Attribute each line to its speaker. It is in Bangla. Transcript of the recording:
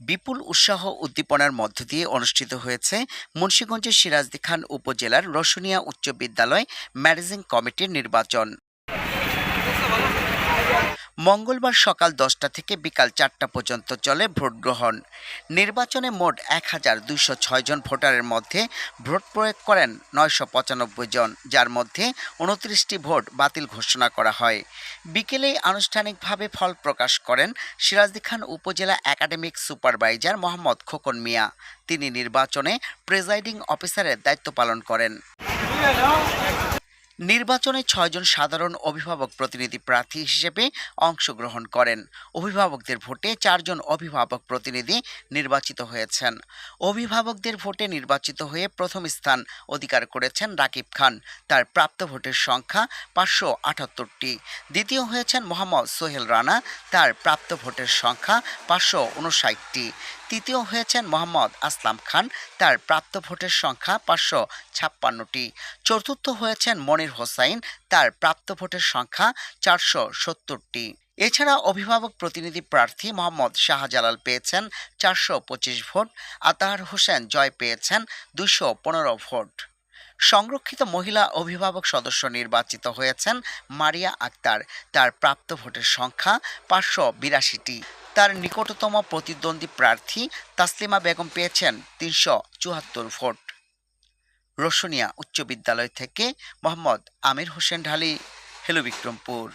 Speaker 1: বিপুল উৎসাহ উদ্দীপনার মধ্য দিয়ে অনুষ্ঠিত হয়েছে মুন্সীগঞ্জের সিরাজদি খান উপজেলার রসুনিয়া উচ্চ বিদ্যালয় ম্যানেজিং কমিটির নির্বাচন। মঙ্গলবার সকাল দশটা থেকে বিকাল চারটা পর্যন্ত চলে ভোট গ্রহণ নির্বাচনে মোট এক হাজার দুইশো ছয় জন ভোটারের মধ্যে ভোট প্রয়োগ করেন নয়শো পঁচানব্বই জন, যার মধ্যে উনত্রিশটি ভোট বাতিল ঘোষণা করা হয়। বিকেলেই আনুষ্ঠানিকভাবে ফল প্রকাশ করেন সিরাজদি খান উপজেলা একাডেমিক সুপারভাইজার মোহাম্মদ খোকন মিয়া। তিনি নির্বাচনে প্রেজাইডিং অফিসারের দায়িত্ব পালন করেন। নির্বাচনে ছয়জন সাধারণ অভিভাবক প্রতিনিধি প্রার্থী হিসেবে অংশগ্রহণ করেন। অভিভাবকদের ভোটে চারজন অভিভাবক প্রতিনিধি নির্বাচিত হয়েছেন। অভিভাবকদের ভোটে নির্বাচিত হয়ে প্রথম স্থান অধিকার করেছেন রাকিব খান। তার প্রাপ্ত ভোটের সংখ্যা পাঁচশো আটাত্তরটি। দ্বিতীয় হয়েছেন মোহাম্মদ সোহেল রানা। তার প্রাপ্ত ভোটের সংখ্যা পাঁচশো উনষাটটি তৃতীয় হয়েছেন মোহাম্মদ আসলাম খান। তার প্রাপ্ত ভোটের সংখ্যা পাঁচশো ছাপ্পান্নটি। চতুর্থ হয়েছেন মনির হোসাইন। তার প্রাপ্ত ভোটের সংখ্যা চারশো সত্তরটি। এছাড়া অভিভাবক প্রতিনিধি প্রার্থী মোহাম্মদ শাহজালাল পেয়েছেন চারশো পঁচিশ ভোট, আতাহার হোসেন জয় পেয়েছেন দুশো পনেরো ভোট। সংরক্ষিত মহিলা অভিভাবক সদস্য নির্বাচিত হয়েছেন মারিয়া আক্তার। তার প্রাপ্ত ভোটের সংখ্যা পাঁচশো বিরাশিটি। তার নিকটতম প্রতিদ্বন্দ্বী প্রার্থী তাসলিমা বেগম পেয়েছেন তিনশো চুয়াত্তর ভোট রোশনিয়া উচ্চ বিদ্যালয় থেকে মোহাম্মদ আমির হোসেন ঢালি, হেলো বিক্রমপুর.